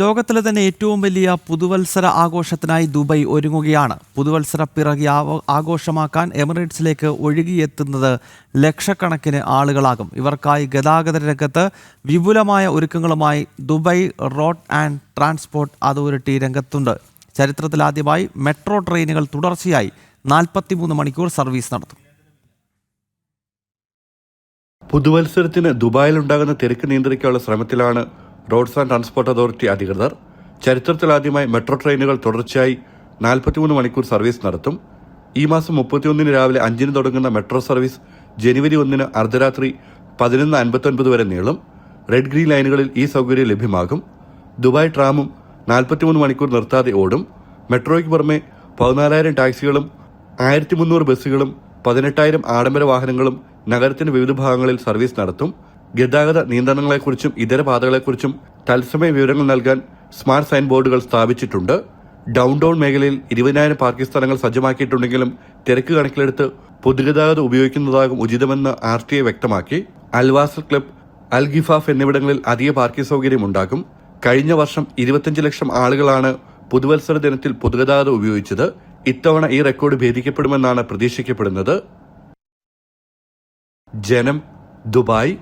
ലോകത്തിലെ തന്നെ ഏറ്റവും വലിയ പുതുവത്സര ആഘോഷത്തിനായി ദുബൈ ഒരുങ്ങുകയാണ്. പുതുവത്സര പിറകി ആഘോഷമാക്കാൻ എമിറേറ്റ്സിലേക്ക് ഒഴുകിയെത്തുന്നത് ലക്ഷക്കണക്കിന് ആളുകളാകും. ഇവർക്കായി ഗതാഗത രംഗത്ത് വിപുലമായ ഒരുക്കങ്ങളുമായി Dubai road and transport authority രംഗത്തുണ്ട്. ചരിത്രത്തിലാദ്യമായി മെട്രോ ട്രെയിനുകൾ തുടർച്ചയായി നാൽപ്പത്തിമൂന്ന് മണിക്കൂർ സർവീസ് നടത്തും. പുതുവത്സരത്തിന് ദുബായിലുണ്ടാകുന്ന തിരക്ക് നിയന്ത്രിക്കാനുള്ള ശ്രമത്തിലാണ് റോഡ്സ് ആൻഡ് ട്രാൻസ്പോർട്ട് അതോറിറ്റി അധികൃതർ ചരിത്രത്തിലാദ്യമായി മെട്രോ ട്രെയിനുകൾ തുടർച്ചയായി നാൽപ്പത്തിമൂന്ന് മണിക്കൂർ സർവീസ് നടത്തും. ഈ മാസം മുപ്പത്തിയൊന്നിന് രാവിലെ അഞ്ചിന് തുടങ്ങുന്ന മെട്രോ സർവീസ് ജനുവരി ഒന്നിന് അർദ്ധരാത്രി പതിനൊന്ന് അൻപത്തൊൻപത് വരെ നീളും. റെഡ് ഗ്രീൻ ലൈനുകളിൽ ഈ സൗകര്യം ലഭ്യമാകും. ദുബായ് ട്രാമും നാൽപ്പത്തിമൂന്ന് മണിക്കൂർ നിർത്താതെ ഓടും. മെട്രോയ്ക്ക് പുറമെ പതിനാലായിരം ടാക്സികളും ആയിരത്തി മുന്നൂറ് ബസ്സുകളും പതിനെട്ടായിരം ആഡംബര വാഹനങ്ങളും നഗരത്തിന്റെ വിവിധ ഭാഗങ്ങളിൽ സർവീസ് നടത്തും. ഗതാഗത നിയന്ത്രണങ്ങളെക്കുറിച്ചും ഇതര പാതകളെക്കുറിച്ചും തത്സമയ വിവരങ്ങൾ നൽകാൻ സ്മാർട്ട് സൈൻ ബോർഡുകൾ സ്ഥാപിച്ചിട്ടുണ്ട്. ഡൗൺ ടൗൺ മേഖലയിൽ ഇരുപതിനായിരം പാർക്കിംഗ് സ്ഥലങ്ങൾ സജ്ജമാക്കിയിട്ടുണ്ടെങ്കിലും തിരക്ക് കണക്കിലെടുത്ത് പൊതുഗതാഗതം ഉപയോഗിക്കുന്നതാകും ഉചിതമെന്ന് ആർ ടി ഐ വ്യക്തമാക്കി. അൽവാസൽ ക്ലബ് അൽ ഗിഫാഫ് എന്നിവിടങ്ങളിൽ അധിക പാർക്കിംഗ് സൗകര്യം ഉണ്ടാകും. കഴിഞ്ഞ വർഷം ഇരുപത്തിയഞ്ച് ലക്ഷം ആളുകളാണ് പുതുവത്സര ദിനത്തിൽ പൊതുഗതാഗതം ഉപയോഗിച്ചത്. ഇത്തവണ ഈ റെക്കോർഡ് ഭേദിക്കപ്പെടുമെന്നാണ് പ്രതീക്ഷിക്കപ്പെടുന്നത്. ജനം ദുബായ്